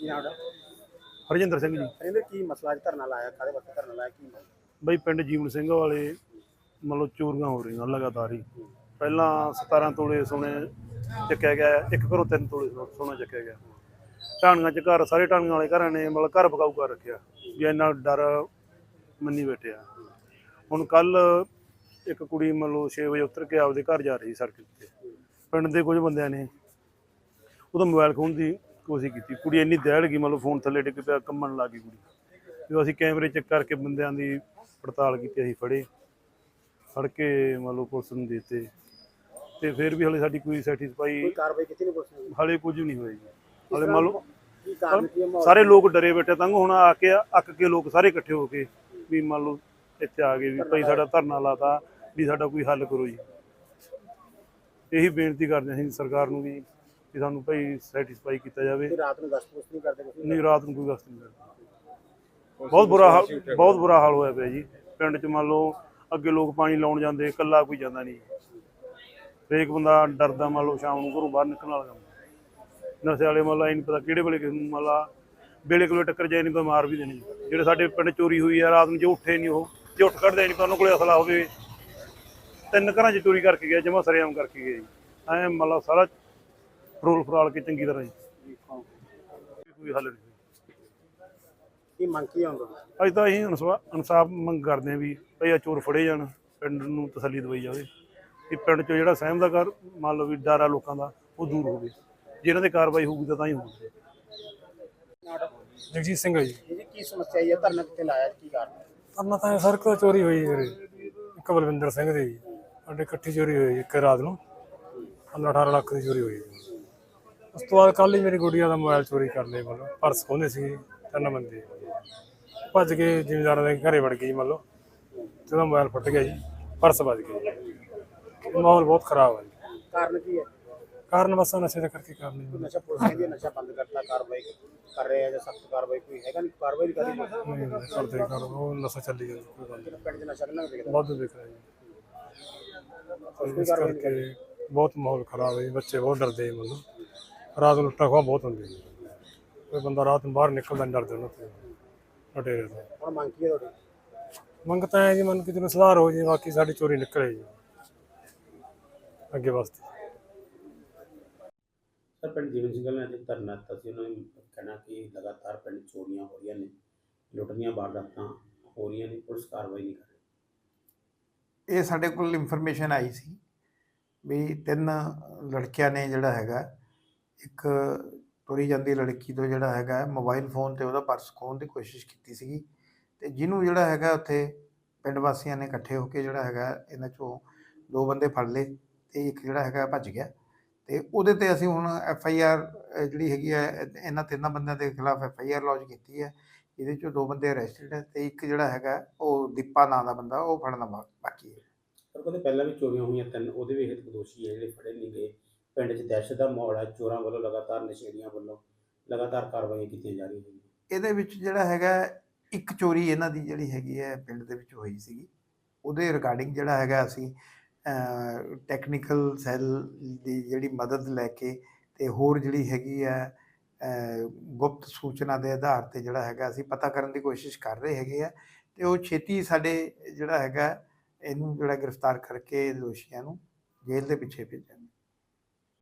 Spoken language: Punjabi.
ਕੀ ਨਾਮ ਹੈ ਹਰਜਿੰਦਰ ਸਿੰਘ ਜੀ। ਕਹਿੰਦੇ ਕੀ ਮਸਲਾ ਅੱਜ ਧਰਨਾ ਲਾਇਆ? ਕਾਦੇ ਵਾਸਤੇ ਧਰਨਾ ਲਾਇਆ? ਕੀ? ਬਈ ਪਿੰਡ ਜੀਵਨ ਸਿੰਘ ਵਾਲੇ ਮਤਲਬ ਚੋਰੀਆਂ ਹੋ ਰਹੀਆਂ ਲਗਾਤਾਰ ਹੀ। ਪਹਿਲਾਂ 17 ਤੋਲੇ ਸੋਨੇ ਚੱਕਿਆ ਗਿਆ ਇੱਕ ਘਰੋਂ 3 ਤੋਲੇ ਸੋ- ਸੋਨਾ ਚੱਕਿਆ ਗਿਆ। ਢਾਣੀਆਂ ਚ ਘਰ ਸਾਰੇ ਢਾਣੀਆਂ ਵਾਲੇ ਘਰਾਂ ਨੇ ਮਤਲਬ ਘਰ ਬਕਾਊ ਕਰ ਰੱਖਿਆ। ਵੀ ਇੰਨਾ ਡਰ ਮੰਨੀ ਬੈਠਿਆ ਹੁਣ ਕੱਲ ਇੱਕ ਕੁੜੀ ਮਤਲਬ 6 ਵਜੇ ਉਤਰ ਕੇ ਆਪਦੇ ਘਰ ਜਾ ਰਹੀ ਸੜਕ ਤੇ। ਪਿੰਡ ਦੇ ਕੁਝ ਬੰਦਿਆਂ ਨੇ ਉਹਦਾ ਮੋਬਾਈਲ ਖੋਹਣ ਦੀ ਕੋਸ਼ਿਸ਼ ਕੀਤੀ। ਕੁੜੀ ਇੰਨੀ ਦਹਿੜ ਗਈ ਮਤਲਬ ਫੋਨ ਥੱਲੇ ਡਿੱਗ ਪਿਆ ਕੰਮਣ ਲੱਗ ਗਈ ਕੁੜੀ। ਜਦੋਂ ਅਸੀਂ ਕੈਮਰੇ ਚੈੱਕ ਕਰਕੇ ਬੰਦਿਆਂ ਦੀ ਪੜਤਾਲ ਕੀਤੀ ਅਸੀਂ ਫੜੇ। ਫੜ ਕੇ ਮੰਨ ਲਓ ਪੁਲਿਸ ਨੂੰ ਦਿੱਤੇ। ਤੇ ਫਿਰ ਵੀ ਹਲੇ ਸਾਡੀ ਕੋਈ ਸੈਟੀਸਫਾਈ ਕੋਈ ਕਾਰਵਾਈ ਕੀਤੀ ਨਹੀਂ ਪੁਲਿਸ ਨੇ? ਹਲੇ ਕੁਝ ਵੀ ਨਹੀਂ ਹੋਇਆ ਜੀ। ਹਲੇ ਮਾਹੌਲ? ਸਾਰੇ ਲੋਕ ਡਰੇ ਬੈਠੇ ਤੰਗ ਹੁਣ ਆ ਕੇ ਅੱਕ ਕੇ ਲੋਕ ਸਾਰੇ ਇਕੱਠੇ ਹੋ ਕੇ ਵੀ ਮੰਨ ਲਓ ਇੱਥੇ ਆ ਗਏ ਵੀ ਭਾਈ ਸਾਡਾ ਧਰਨਾ ਲਾਤਾ ਵੀ ਸਾਡਾ ਕੋਈ ਹੱਲ ਕਰੋ ਜੀ। ਇਹੀ ਬੇਨਤੀ ਕਰਦੇ ਅਸੀਂ ਸਰਕਾਰ ਨੂੰ ਵੀ ਕਿ ਸਾਨੂੰ ਭਾਈ ਸੈਟੀਸਫਾਈ ਕੀਤਾ ਜਾਵੇ। ਰਾਤ ਨੂੰ ਗਸ਼ਤ ਨਹੀਂ ਕਰਦੇ ਨਹੀਂ ਰਾਤ ਨੂੰ ਕੋਈ ਗਸਤ ਨਹੀਂ ਕਰਦਾ। ਬਹੁਤ ਬੁਰਾ ਹਾਲ ਬਹੁਤ ਬੁਰਾ ਹਾਲ ਹੋਇਆ ਪਿਆ ਜੀ। ਪਿੰਡ 'ਚ ਮੰਨ ਲਓ ਅੱਗੇ ਲੋਕ ਪਾਣੀ ਲਾਉਣ ਜਾਂਦੇ ਇਕੱਲਾ ਕੋਈ ਜਾਂਦਾ ਨਹੀਂ। ਹਰੇਕ ਬੰਦਾ ਡਰਦਾ ਮੰਨ ਲਓ ਸ਼ਾਮ ਨੂੰ ਘਰੋਂ ਬਾਹਰ ਨਿਕਲਣ ਵਾਲਾ ਕੰਮ। ਨਸ਼ੇ ਵਾਲੇ ਮੰਨ ਲਓ ਇਹ ਨਹੀਂ ਪਤਾ ਕਿਹੜੇ ਵੇਲੇ ਕਿਸ ਨੂੰ ਮੰਨ ਲਾ ਵੇਲੇ ਕੋਲੇ ਟੱਕਰ ਜਾਏ ਨਹੀਂ ਤਾਂ ਮਾਰ ਵੀ ਦੇਣੀ। ਜਿਹੜੇ ਸਾਡੇ ਪਿੰਡ ਚੋਰੀ ਹੋਈ ਆ ਰਾਤ ਨੂੰ ਜੇ ਉੱਠੇ ਨਹੀਂ ਉਹ ਜੇ ਉੱਠ ਕੱਢਦੇ ਨਹੀਂ ਤਾਂ ਉਹਨਾਂ ਕੋਲੇ ਅਸਲਾ ਹੋਵੇ। ਤਿੰਨ ਘਰਾਂ 'ਚ ਚੋਰੀ ਕਰਕੇ ਗਿਆ ਜਮਾ ਸਰੇਆਮ ਕਰਕੇ ਗਿਆ ਜੀ। ਐ ਮੰਨ ਲਓ ਸਾਰਾ ਫਰੋਲ ਫਰਾਲ ਕੇ ਚੰਗੀ ਤਰ੍ਹਾਂ ਜੀ। ਕੋਈ ਹੱਲ ਨਹੀਂ। ਕੀ ਮੰਗ ਕੀ ਹੁੰਦਾ ਅੱਜ ਤਾਂ ਅਸੀਂ ਇਨਸਾ- ਇਨਸਾਫ ਮੰਗ ਕਰਦੇ ਹਾਂ ਵੀ ਭਈ ਆ ਚੋਰ ਫੜੇ ਜਾਣ ਪਿੰਡ ਨੂੰ ਤਸੱਲੀ ਦਵਾਈ ਜਾਵੇ। ਕਿ ਪਿੰਡ 'ਚੋਂ ਜਿਹੜਾ ਸਹਿਮ ਦਾ ਘਰ ਮੰਨ ਲਓ ਵੀ ਡਰ ਆ ਲੋਕਾਂ ਦਾ ਉਹ ਦੂਰ ਹੋਵੇ। ਜੇ ਇਹਨਾਂ ਤੇ ਕਾਰਵਾਈ ਹੋਊਗੀ ਤਾਂ ਤਾਂ ਹੀ ਹੋਊਗੀ। ਜਗਜੀਤ ਸਿੰਘ ਜੀ। ਇਹ ਕੀ ਸਮੱਸਿਆ ਹੈ? ਧਰਨਾ ਕਿੱਥੇ ਲਾਇਆ? ਕੀ ਕਾਰਨ? ਅੰਨਾ ਤਾਂ ਸੜਕ ਤੋਂ ਚੋਰੀ ਹੋਈ ਵੀਰੇ। ਇੱਕ ਬਲਵਿੰਦਰ ਸਿੰਘ ਦੀ। ਜੀ। ਸਾਡੇ ਇਕੱਠੀ ਚੋਰੀ ਹੋਈ ਇੱਕ ਰਾਤ ਨੂੰ। 15 18 ਲੱਖ ਦੀ ਚੋਰੀ ਹੋਈ ਜੀ। ਉਸ ਤੋਂ ਬਾਅਦ ਕੱਲ ਹੀ ਮੇਰੀ ਗੁੱਡੀਆ ਦਾ ਮੋਬਾਈਲ ਚੋਰੀ ਕਰ ਲਏ ਮਤਲਬ ਪਰਸ ਖੋਹਦੇ ਸੀ ਤਿੰਨ ਬੰਦੇ। ਭੱਜ ਕੇ ਜ਼ਿਮੀਂਦਾਰਾਂ ਦੇ ਘਰੇ ਵੜ ਗਏ ਜੀ ਮਤਲਬ ਤੇ ਉਹਦਾ ਮੋਬਾਈਲ ਫੁੱਟ ਗਿਆ ਜੀ ਪਰਸ ਵੱਜ ਗਿਆ ਜੀ। ਮਾਹੌਲ ਬਹੁਤ ਖਰਾਬ ਹੈ ਜੀ। ਕਾਰਨ ਕੀ ਹੈ? ਕਾਰਨ ਬਸ ਨਸ਼ੇ ਦਾ ਕਰਕੇ ਕਾਰਨ ਜੀ ਨਸ਼ਾ ਪੁਲਿਸ ਕਹਿੰਦੀ ਹੈ ਨਸ਼ਾ ਬੰਦ ਕਰਤਾ ਕਾਰਵਾਈ ਕਰ ਰਹੇ ਆ ਜਾਂ ਸਖਤ ਕਾਰਵਾਈ ਕੋਈ ਹੈਗਾ ਨਹੀਂ? ਕਾਰਵਾਈ ਨਹੀਂ ਕਰੀ ਨਹੀਂ ਨਹੀਂ, ਕਰਦੇ ਕਰ ਉਹ ਨਸ਼ਾ ਚੱਲੀ ਜਾਂਦਾ ਕੋਈ ਗੱਲ ਨਹੀਂ। ਪਿੰਡ 'ਚ ਨਸ਼ਾ ਕਿੰਨਾ ਕੁ ਵਿਕਦਾ? ਵਾਧੂ ਵਿਕ ਰਿਹਾ ਜੀ ਇਸ ਕਰਕੇ ਬਹੁਤ ਮਾਹੌਲ ਖਰਾਬ ਹੈ ਜੀ, ਬੱਚੇ ਬਹੁਤ ਡਰਦੇ ਜੀ ਮਤਲਬ। ਰਾਤ ਨੂੰ ਲੁੱਟਾਂ ਖੋਹ ਬਹੁਤ ਹੁੰਦੀ ਹੈ ਕੋਈ ਬੰਦਾ ਰਾਤ ਨੂੰ ਬਾਹਰ ਨਿਕਲਦਾ ਨਹੀਂ ਡਰਦੇ ਉਹਨਾਂ ਤੋਂ ਲੁਟੇਰੇ ਤੋਂ ਹੁਣ ਮੰਗ ਕੀ ਹੈ ਤੁਹਾਡੀ? ਮੰਗ ਤਾਂ ਹੈ ਜੀ ਮਨ ਕਿਤੇ ਨੂੰ ਸੁਧਾਰ ਹੋ ਜੇ ਬਾਕੀ ਸਾਡੀ ਚੋਰੀ ਨਿਕਲੇ ਜੀ। ਅੱਗੇ ਵਾਸਤੇ। ਸਰ ਪਿੰਡ ਜੀਵਨ ਸਿੰਘ ਨੇ ਅੱਜ ਧਰਨਾ ਦਿੱਤਾ ਸੀ। ਉਹਨਾਂ ਨੇ ਕਹਿਣਾ ਕਿ ਲਗਾਤਾਰ ਪਿੰਡ ਚੋਰੀਆਂ ਹੋ ਰਹੀਆਂ ਨੇ ਲੁੱਟੀਆਂ ਵਾਰਦਾਤਾਂ ਹੋ ਰਹੀਆਂ ਨੇ ਪੁਲਿਸ ਕਾਰਵਾਈ ਨਹੀਂ ਕਰ ਰਹੀ। ਇਹ ਸਾਡੇ ਕੋਲ ਇਨਫੋਰਮੇਸ਼ਨ ਆਈ ਸੀ ਵੀ ਤਿੰਨ ਲੜਕਿਆਂ ਨੇ ਜਿਹੜਾ ਹੈਗਾ ਇੱਕ ਤੁਰੀ ਜਾਂਦੀ ਲੜਕੀ ਤੋਂ ਜਿਹੜਾ ਹੈਗਾ ਮੋਬਾਈਲ ਫੋਨ ਤੇ ਉਹਦਾ ਪਰਸ ਖੋਹਣ ਦੀ ਕੋਸ਼ਿਸ਼ ਕੀਤੀ ਸੀਗੀ ਤੇ ਜਿਹਨੂੰ ਜਿਹੜਾ ਹੈਗਾ ਉੱਥੇ ਪਿੰਡ ਵਾਸੀਆਂ ਨੇ ਇਕੱਠੇ ਹੋ ਕੇ ਜਿਹੜਾ ਹੈਗਾ ਇਹਨਾਂ ਚੋਂ ਦੋ ਬੰਦੇ ਫੜ ਲਏ ਤੇ ਇੱਕ ਜਿਹੜਾ ਹੈਗਾ ਭੱਜ ਗਿਆ ਤੇ ਉਹਦੇ ਤੇ ਅਸੀਂ ਹੁਣ ਐਫ ਆਈ ਆਰ ਜਿਹੜੀ ਹੈਗੀ ਹੈ, ਇਹਨਾਂ ਤਿੰਨਾਂ ਬੰਦਿਆਂ ਦੇ ਖਿਲਾਫ ਐਫ ਆਈ ਆਰ ਲੌਂਚ ਕੀਤੀ ਹੈ, ਇਹਦੇ ਚੋਂ ਦੋ ਬੰਦੇ ਅਰੈਸਟਡ ਹੈ ਤੇ ਇੱਕ ਜਿਹੜਾ ਹੈਗਾ ਉਹ ਦੀਪਾ ਨਾਂ ਦਾ ਬੰਦਾ, ਉਹ ਫੜਨਾ ਬਾਕੀ ਹੈ। ਪਰ ਕਹਿੰਦੇ ਪਹਿਲਾਂ ਵੀ ਚੋਰੀਆਂ ਹੋਈਆਂ ਤਿੰਨ, ਉਹਦੇ ਵੀ ਇਹ ਦੋਸ਼ੀ ਹੈ ਜਿਹੜੇ ਫੜੇ ਨਹੀਂ ਗਏ। ਪਿੰਡ ਦਹਿਸ਼ਤ ਦਾ ਮਾਹੌਲ ਹੈ, ਚੋਰਾਂ ਵੱਲੋਂ ਲਗਾਤਾਰ ਨਸ਼ੇੜੀਆਂ ਵੱਲੋਂ ਲਗਾਤਾਰ ਕਾਰਵਾਈਆਂ ਕੀਤੀਆਂ ਜਾ ਰਹੀਆਂ ਨੇ। ਇਹਦੇ ਵਿੱਚ ਜਿਹੜਾ ਹੈਗਾ, ਇੱਕ ਚੋਰੀ ਇਹਨਾਂ ਦੀ ਜਿਹੜੀ ਹੈਗੀ ਹੈ, ਪਿੰਡ ਦੇ ਵਿੱਚ ਹੋਈ ਸੀਗੀ। ਉਹਦੇ ਰਿਗਾਰਡਿੰਗ ਜਿਹੜਾ ਹੈਗਾ ਅਸੀਂ ਟੈਕਨੀਕਲ ਸੈੱਲ ਦੀ ਜਿਹੜੀ ਮਦਦ ਲੈ ਕੇ ਤੇ ਹੋਰ ਜਿਹੜੀ ਹੈਗੀ ਹੈ ਗੁਪਤ ਸੂਚਨਾ ਦੇ ਆਧਾਰ ਤੇ ਜਿਹੜਾ ਹੈਗਾ ਅਸੀਂ ਪਤਾ ਕਰਨ ਦੀ ਕੋਸ਼ਿਸ਼ ਕਰ ਰਹੇ ਹੈਗੇ ਆ। ਤੇ ਉਹ ਛੇਤੀ ਸਾਡੇ ਜਿਹੜਾ ਹੈਗਾ, ਇਹਨੂੰ ਜਿਹੜਾ ਗ੍ਰਿਫਤਾਰ ਕਰਕੇ ਦੋਸ਼ੀਆਂ ਨੂੰ ਜੇਲ੍ਹ ਦੇ ਪਿੱਛੇ ਭੇਜਾਂਗੇ।